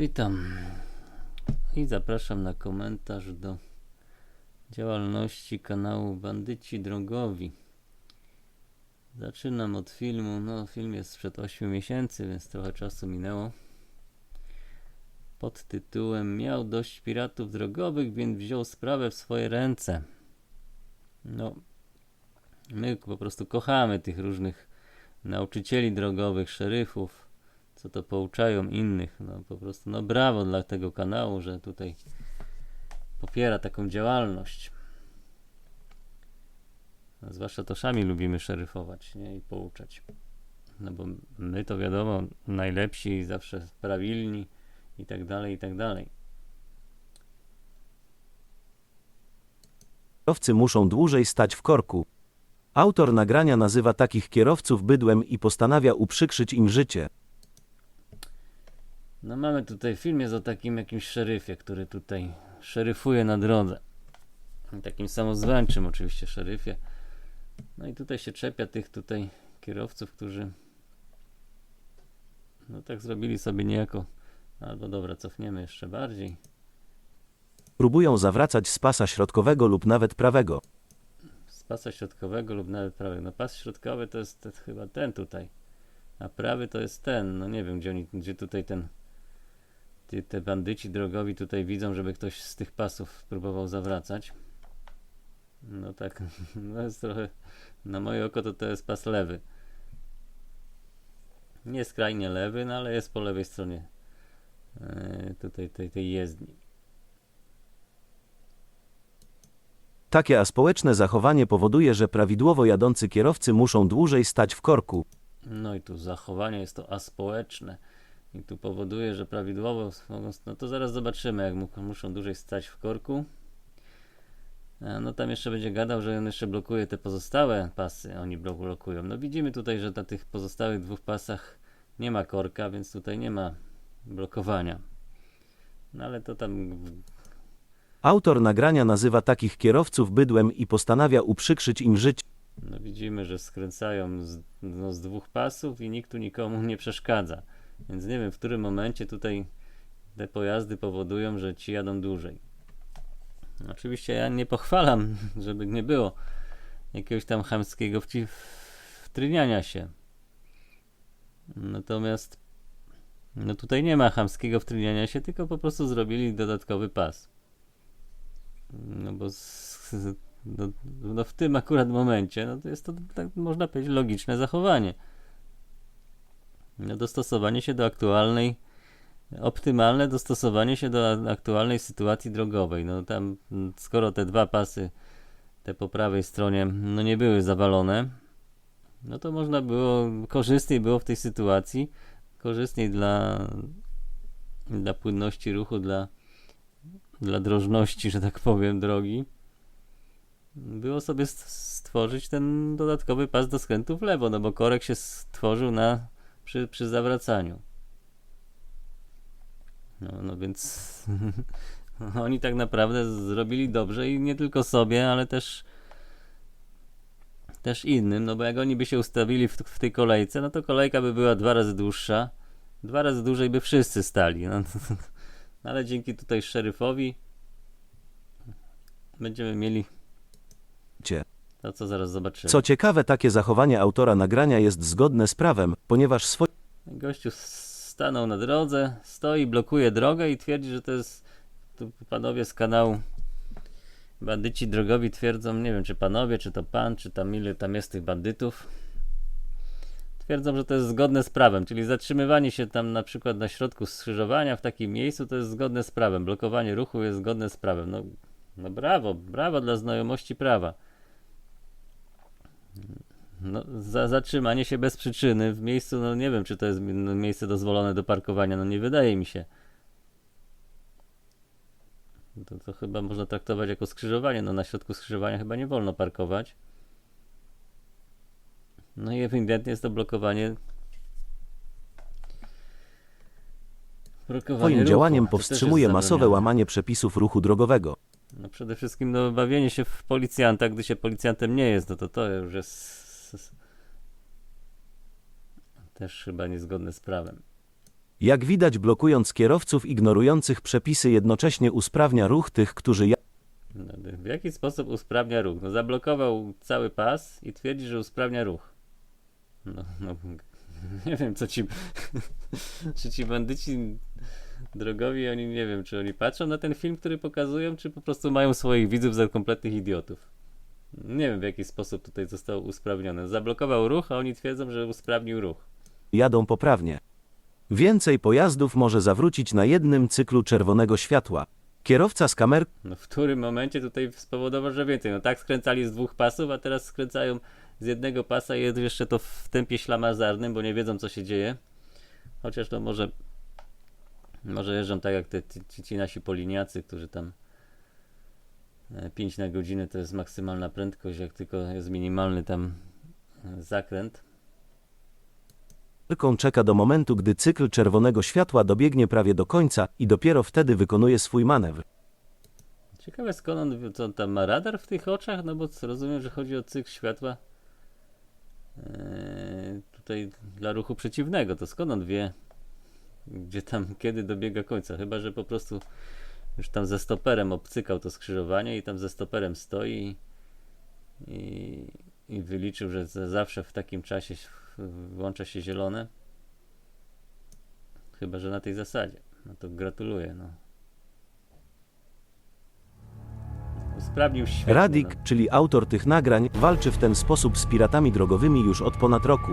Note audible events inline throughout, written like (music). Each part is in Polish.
Witam i zapraszam na komentarz do działalności kanału Bandyci Drogowi. Zaczynam od filmu. No, film jest sprzed 8 miesięcy, więc trochę czasu minęło. Pod tytułem Miał dość piratów drogowych, więc wziął sprawę w swoje ręce. No, my po prostu kochamy tych różnych nauczycieli drogowych, szeryfów, co to pouczają innych. No po prostu, no brawo dla tego kanału, że tutaj popiera taką działalność. No, zwłaszcza to sami lubimy szeryfować nie? i pouczać. No bo my to wiadomo, najlepsi, zawsze prawilni i tak dalej, i tak dalej. Kierowcy muszą dłużej stać w korku. Autor nagrania nazywa takich kierowców bydłem i postanawia uprzykrzyć im życie. No mamy tutaj film jest o takim jakimś szeryfie, który tutaj szeryfuje na drodze. Takim samozwańczym oczywiście szeryfie. No i tutaj się czepia tych tutaj kierowców, którzy no tak zrobili sobie niejako albo dobra, cofniemy jeszcze bardziej. Próbują zawracać z pasa środkowego lub nawet prawego. Z pasa środkowego lub nawet prawego. No pas środkowy to jest te, chyba ten tutaj. A prawy to jest ten. No nie wiem, gdzie oni, gdzie tutaj ten ty, te bandyci drogowi tutaj widzą, żeby ktoś z tych pasów próbował zawracać. No tak, (laughs) no jest trochę, na moje oko to to jest pas lewy. Nie skrajnie lewy, no ale jest po lewej stronie e, tutaj tej, tej jezdni. Takie aspołeczne zachowanie powoduje, że prawidłowo jadący kierowcy muszą dłużej stać w korku. No i tu zachowanie jest to aspołeczne. I tu powoduje, że prawidłowo. No to zaraz zobaczymy, jak mu- muszą dłużej stać w korku. A, No tam jeszcze będzie gadał, że on jeszcze blokuje te pozostałe pasy. Oni blo- blokują. No widzimy tutaj, że na tych pozostałych dwóch pasach nie ma korka, więc tutaj nie ma blokowania. No ale to tam Autor nagrania nazywa takich kierowców bydłem i postanawia uprzykrzyć im życie. no widzimy, że skręcają z, no, z dwóch pasów i nikt tu nikomu nie przeszkadza. Więc nie wiem, w którym momencie tutaj te pojazdy powodują, że ci jadą dłużej. Oczywiście ja nie pochwalam, (laughs) żeby nie było jakiegoś tam chamskiego wtryniania się. Natomiast no tutaj nie ma chamskiego wtryniania się, tylko po prostu zrobili dodatkowy pas. No bo z, no, no w tym akurat momencie, no to jest to, tak można powiedzieć, logiczne zachowanie. Dostosowanie się do aktualnej, optymalne dostosowanie się do aktualnej sytuacji drogowej. No tam, mm, skoro te dwa pasy, te po prawej stronie, no nie były zawalone, no to można było, korzystniej było w tej sytuacji, korzystniej dla, dla płynności ruchu, dla, dla drożności, że tak powiem, drogi było sobie st- stworzyć ten dodatkowy pas do skrętu w lewo, no bo korek się stworzył na, przy, przy zawracaniu. No, no więc (laughs) oni tak naprawdę zrobili dobrze i nie tylko sobie, ale też też innym, no bo jak oni by się ustawili w, w tej kolejce, no to kolejka by była dwa razy dłuższa, dwa razy dłużej by wszyscy stali. No, (laughs) ale dzięki tutaj szeryfowi będziemy mieli to, co zaraz zobaczymy. Co ciekawe, takie zachowanie autora nagrania jest zgodne z prawem, ponieważ swoje Gościu stanął na drodze, stoi, blokuje drogę i twierdzi, że to jest. Tu panowie z kanału Bandyci drogowi twierdzą, nie wiem czy panowie, czy to pan, czy tam ile tam jest tych bandytów. Twierdzą, że to jest zgodne z prawem, czyli zatrzymywanie się tam na przykład na środku skrzyżowania w takim miejscu to jest zgodne z prawem. Blokowanie ruchu jest zgodne z prawem. No, no brawo, brawo dla znajomości prawa. No, za zatrzymanie się bez przyczyny w miejscu, no nie wiem, czy to jest no, miejsce dozwolone do parkowania, no nie wydaje mi się. To, to chyba można traktować jako skrzyżowanie, no na środku skrzyżowania chyba nie wolno parkować. No i ewidentnie jest to blokowanie. ruchu. działaniem powstrzymuje masowe łamanie przepisów ruchu drogowego. No przede wszystkim no, bawienie się w policjanta, gdy się policjantem nie jest, no to to już jest też chyba niezgodne z prawem. Jak widać, blokując kierowców ignorujących przepisy, jednocześnie usprawnia ruch tych, którzy ja- No, W jaki sposób usprawnia ruch? No zablokował cały pas i twierdzi, że usprawnia ruch. No, no (laughs) nie wiem, co ci. (laughs) czy ci bandyci drogowi, oni nie wiem, czy oni patrzą na ten film, który pokazują, czy po prostu mają swoich widzów za kompletnych idiotów. Nie wiem, w jaki sposób tutaj zostało usprawnione. Zablokował ruch, a oni twierdzą, że usprawnił ruch. jadą poprawnie. Więcej pojazdów może zawrócić na jednym cyklu czerwonego światła. Kierowca z kamer No w którym momencie tutaj spowodował, że więcej. No tak skręcali z dwóch pasów, a teraz skręcają z jednego pasa i jeszcze to w tempie ślamazarnym, bo nie wiedzą co się dzieje. Chociaż to może może jeżdżą tak jak te, ci, ci nasi poliniacy, którzy tam 5 na godzinę to jest maksymalna prędkość, jak tylko jest minimalny tam e, zakręt. Ką czeka do momentu, gdy cykl czerwonego światła dobiegnie prawie do końca i dopiero wtedy wykonuje swój manewr. Ciekawe skąd on, co on tam ma radar w tych oczach, no bo rozumiem, że chodzi o cykl światła eee, tutaj dla ruchu przeciwnego, to skąd on wie, gdzie tam, (laughs) kiedy dobiega końca, chyba, że po prostu już tam ze stoperem obcykał to skrzyżowanie i tam ze stoperem stoi i, i wyliczył, że za- zawsze w takim czasie włącza się zielone. Chyba, że na tej zasadzie. No to gratuluję, no. Usprawnił świetnie. Radik, no. czyli autor tych nagrań, walczy w ten sposób z piratami drogowymi już od ponad roku.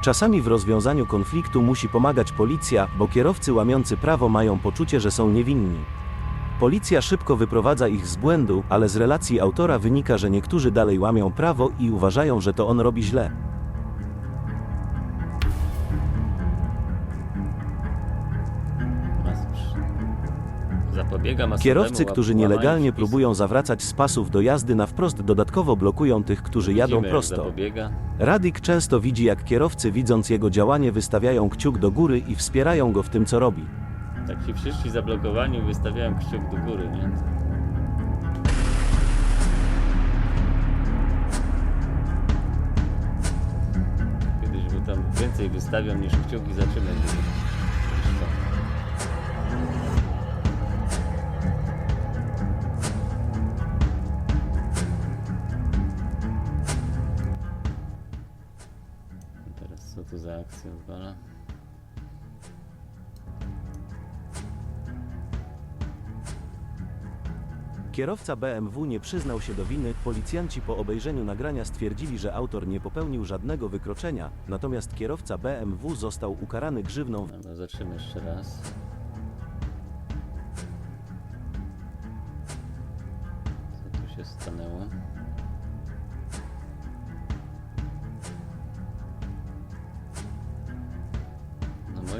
Czasami w rozwiązaniu konfliktu musi pomagać policja, bo kierowcy łamiący prawo mają poczucie, że są niewinni. Policja szybko wyprowadza ich z błędu, ale z relacji autora wynika, że niektórzy dalej łamią prawo i uważają, że to on robi źle. Kierowcy, którzy nielegalnie próbują zawracać z pasów do jazdy na wprost dodatkowo blokują tych, którzy jadą prosto. Radik często widzi, jak kierowcy, widząc jego działanie, wystawiają kciuk do góry i wspierają go w tym, co robi. Tak ci wszyscy zablokowani wystawiałem kciuk do góry, nie? Kiedyś był tam więcej wystawiam niż kciuki zaczynać. niż Kierowca BMW nie przyznał się do winy, policjanci po obejrzeniu nagrania stwierdzili, że autor nie popełnił żadnego wykroczenia, natomiast kierowca BMW został ukarany grzywną w jeszcze raz. Co tu się stanęło?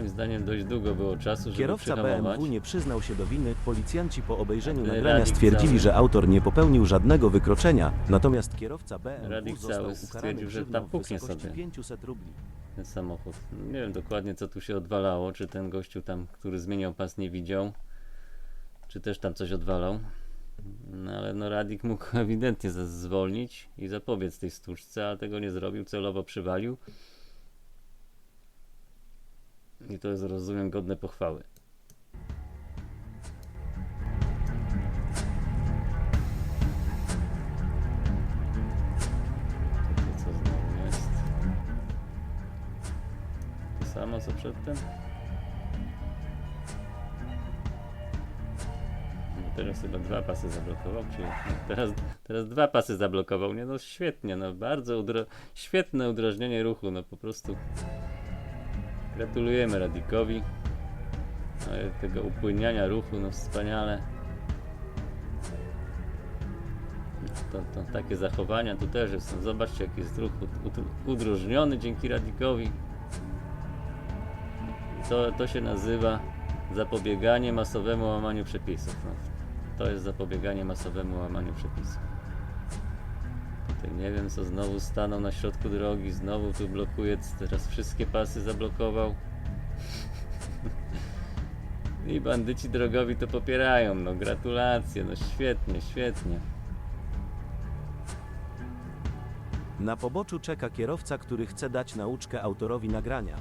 Moim zdaniem dość długo było czasu, żeby Kierowca przyhamować. BMW nie przyznał się do winy, policjanci po obejrzeniu nagrania stwierdzili, że autor nie popełnił żadnego wykroczenia, natomiast kierowca BMW został ukarany stwierdził, że grzywną tam w puknie wysokości sobie. 500 rubli. ten samochód. Nie wiem dokładnie co tu się odwalało, czy ten gościu tam, który zmieniał pas nie widział, czy też tam coś odwalał. No ale no Radik mógł (laughs) ewidentnie z- zwolnić i zapobiec tej stłuczce, ale tego nie zrobił, celowo przywalił. I to jest rozumiem godne pochwały. To co znowu jest? To samo co przedtem? No teraz chyba dwa pasy zablokował, czy teraz, teraz dwa pasy zablokował, nie no świetnie, no bardzo udro... świetne udrożnienie ruchu, no po prostu gratulujemy Radikowi Ale tego upłyniania ruchu, no wspaniale to, to, takie zachowania tu też no zobaczcie jaki jest ruch ud- ud- udrożniony dzięki Radikowi to, to się nazywa zapobieganie masowemu łamaniu przepisów. No, to jest zapobieganie masowemu łamaniu przepisów. Nie wiem, co znowu stanął na środku drogi, znowu tu blokuje, teraz wszystkie pasy zablokował. I bandyci drogowi to popierają, no gratulacje, no świetnie, świetnie. Na poboczu czeka kierowca, który chce dać nauczkę autorowi nagrania.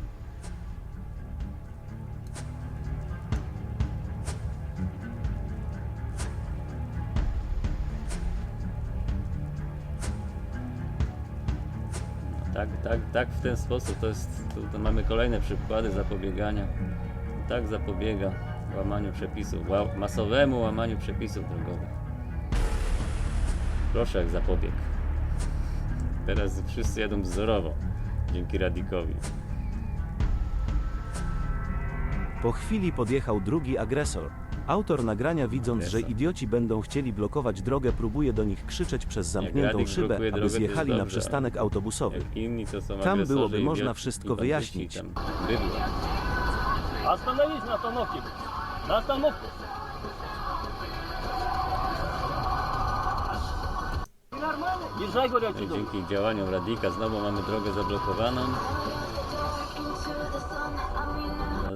Tak, tak, w ten sposób to jest, tu, to mamy kolejne przykłady zapobiegania. Tak zapobiega łamaniu przepisów, ła, masowemu łamaniu przepisów drogowych. Proszę jak zapobieg. Teraz wszyscy jadą wzorowo dzięki Radikowi. Po chwili podjechał drugi agresor. Autor nagrania widząc, że Agresor. idioci będą chcieli blokować drogę, próbuje do nich krzyczeć przez zamkniętą Radik szybę, blokuje aby drogę, to jest zjechali na dobrze. przystanek autobusowy. Jak inni to są Tam agresorzy byłoby i można wielcy- wszystko i bandyci, wyjaśnić. tam Bydło. Остановись на остановке. На остановку. Езжай, говорю, No i отсюда. dzięki działaniom Radika znowu mamy drogę zablokowaną.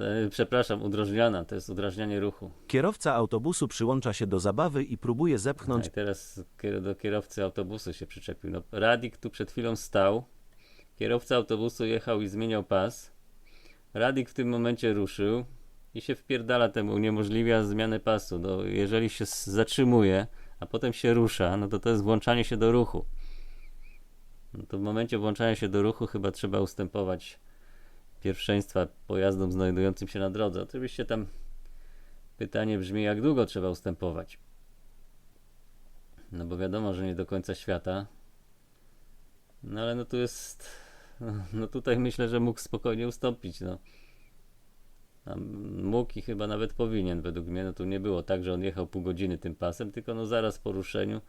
E, Przepraszam, udrożniana, to jest udrażnianie ruchu. Kierowca autobusu przyłącza się do zabawy i próbuje A zepchnąć i teraz do kierowcy autobusu się przyczepił. No, Radik tu przed chwilą stał. Kierowca autobusu jechał i zmieniał pas. Radik w tym momencie ruszył i się wpierdala temu, uniemożliwia zmianę pasu. No, jeżeli się zatrzymuje, a potem się rusza, no to to jest włączanie się do ruchu. No to w momencie włączania się do ruchu chyba trzeba ustępować pierwszeństwa pojazdom znajdującym się na drodze. Oczywiście tam pytanie brzmi, jak długo trzeba ustępować. No bo wiadomo, że nie do końca świata. No ale no tu jest. (laughs) No, tutaj myślę, że mógł spokojnie ustąpić. No. Mógł i chyba nawet powinien, według mnie. No tu nie było tak, że on jechał pół godziny tym pasem, tylko no zaraz po ruszeniu.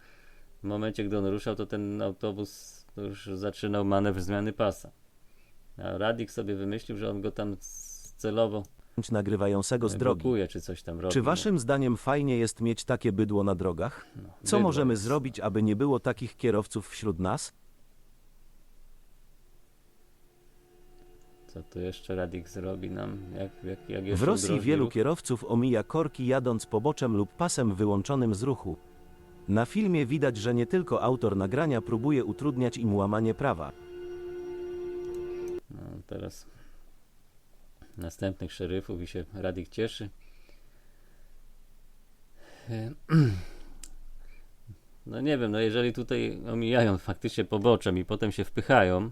W momencie, gdy on ruszał, to ten autobus to już zaczynał manewr zmiany pasa. A Radik sobie wymyślił, że on go tam celowo nagrywającego z drogi. blokuje, czy coś tam robi. Czy no. waszym zdaniem fajnie jest mieć takie bydło na drogach? Co Bydło możemy jest. zrobić, aby nie było takich kierowców wśród nas? Co tu jeszcze Radik zrobi nam? Jak, jak, jak W jeszcze Rosji wielu kierowców omija korki jadąc poboczem lub pasem wyłączonym z ruchu. Na filmie widać, że nie tylko autor nagrania próbuje utrudniać im łamanie prawa. Teraz następnych szeryfów i się Radik cieszy. (clears throat) No nie wiem, no jeżeli tutaj omijają faktycznie poboczem i potem się wpychają,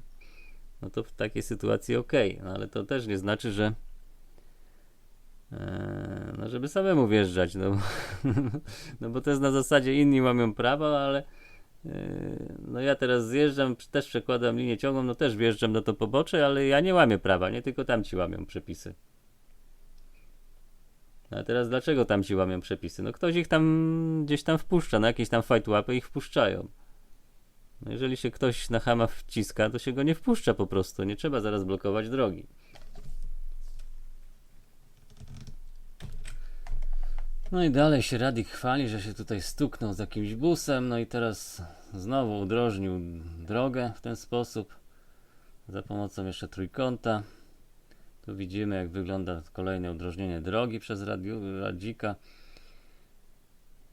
no to w takiej sytuacji ok, no ale to też nie znaczy, że e, no żeby samemu wjeżdżać, no, (laughs) no bo to jest na zasadzie inni łamią prawo, ale no ja teraz zjeżdżam, też przekładam linię ciągłą, no też wjeżdżam na to pobocze, ale ja nie łamię prawa, nie tylko tamci łamią przepisy. No a teraz dlaczego tamci łamią przepisy? No ktoś ich tam gdzieś tam wpuszcza, na jakieś tam fight łapy ich wpuszczają. No jeżeli się ktoś na chama wciska, to się go nie wpuszcza po prostu, nie trzeba zaraz blokować drogi. No i dalej się Radik chwali, że się tutaj stuknął z jakimś busem, no i teraz znowu udrożnił drogę w ten sposób za pomocą jeszcze trójkąta. Tu widzimy jak wygląda kolejne udrożnienie drogi przez radiu, Radzika.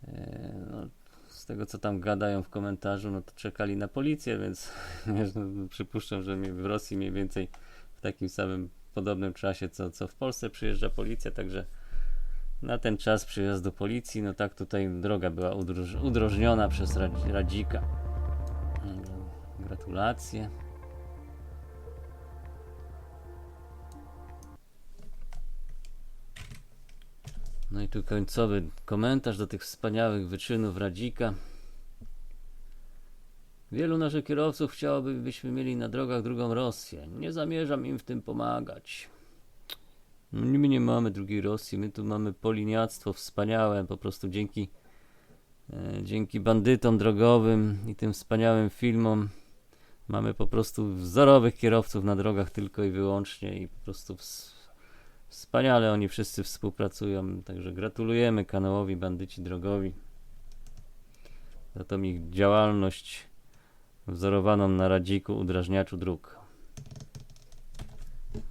E, No, z tego co tam gadają w komentarzu, no to czekali na policję, więc (laughs) no, przypuszczam, że w Rosji mniej więcej w takim samym podobnym czasie co, co w Polsce przyjeżdża policja, także na ten czas przyjazdu policji, no tak tutaj droga była udroż, udrożniona przez Radz- Radzika. Gratulacje. No i tu końcowy komentarz do tych wspaniałych wyczynów Radzika. Wielu naszych kierowców chciałoby, byśmy mieli na drogach drugą Rosję. Nie zamierzam im w tym pomagać. No, My nie mamy drugiej Rosji, my tu mamy poliniactwo wspaniałe, po prostu dzięki, e, dzięki bandytom drogowym i tym wspaniałym filmom mamy po prostu wzorowych kierowców na drogach tylko i wyłącznie i po prostu ws- wspaniale oni wszyscy współpracują, także gratulujemy kanałowi Bandyci Drogowi za tą ich działalność wzorowaną na radziku udrażniaczu dróg.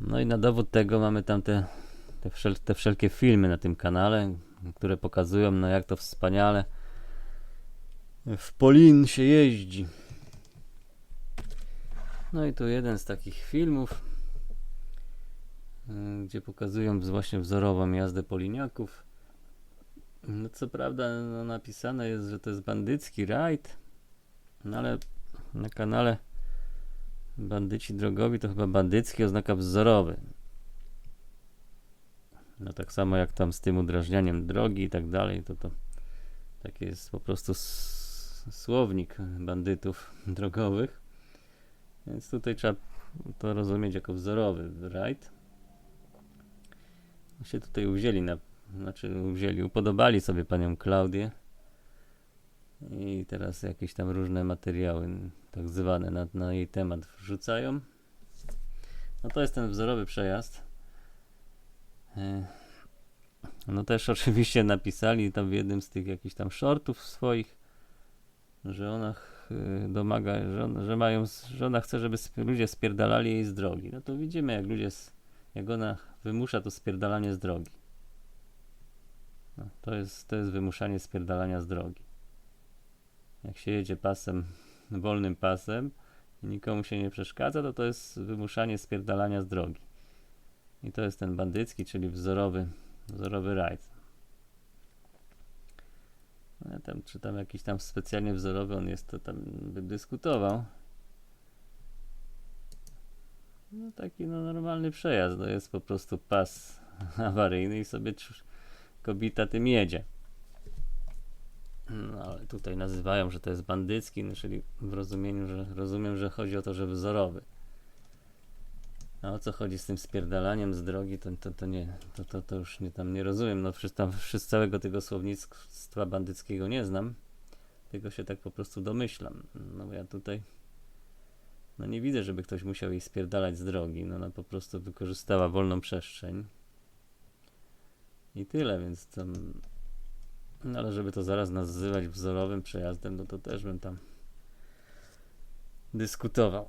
No i na dowód tego mamy tam te, te, wszel te wszelkie filmy na tym kanale, które pokazują, no jak to wspaniale w Polin się jeździ. No i tu jeden z takich filmów, y, gdzie pokazują właśnie wzorową jazdę poliniaków. No co prawda no, napisane jest, że to jest bandycki rajd, no ale na kanale Bandyci drogowi to chyba bandycki oznaka wzorowy. No tak samo jak tam z tym udrażnianiem drogi i tak dalej, to to taki jest po prostu słownik bandytów (laughs) drogowych. Więc tutaj trzeba to rozumieć jako wzorowy rajd. Się tutaj uwzięli na, znaczy uwzięli, upodobali sobie panią Klaudię i teraz jakieś tam różne materiały tak zwane na, na jej temat wrzucają. No to jest ten wzorowy przejazd. E, No też (laughs) oczywiście napisali tam w jednym z tych jakichś tam shortów swoich, że ona y, domaga, że, on, że mają, że ona chce, żeby ludzie spierdalali jej z drogi. No to widzimy jak ludzie, jak ona wymusza to spierdalanie z drogi. No, to, jest, to jest wymuszanie spierdalania z drogi. Jak się jedzie pasem, (laughs) wolnym pasem i nikomu się nie przeszkadza, to to jest wymuszanie spierdalania z drogi. I to jest ten bandycki, czyli wzorowy, wzorowy rajd. No ja tam, czy tam jakiś tam specjalnie wzorowy on jest, to tam bym dyskutował. No taki no, normalny przejazd, to jest po prostu pas (laughs) awaryjny i sobie kobita tym jedzie. No ale tutaj nazywają, że to jest bandycki, no, czyli w rozumieniu, że rozumiem, że chodzi o to, że wzorowy. A o co chodzi z tym spierdalaniem z drogi, to, to, to nie, to, to, to już nie, tam nie rozumiem. No przecież tam wszyscy całego tego słownictwa bandyckiego nie znam, tylko się tak po prostu domyślam. No bo ja tutaj no nie widzę, żeby ktoś musiał jej spierdalać z drogi. No ona po prostu wykorzystała wolną przestrzeń. I tyle, więc tam... No ale żeby to zaraz nazywać wzorowym przejazdem, no to też bym tam dyskutował.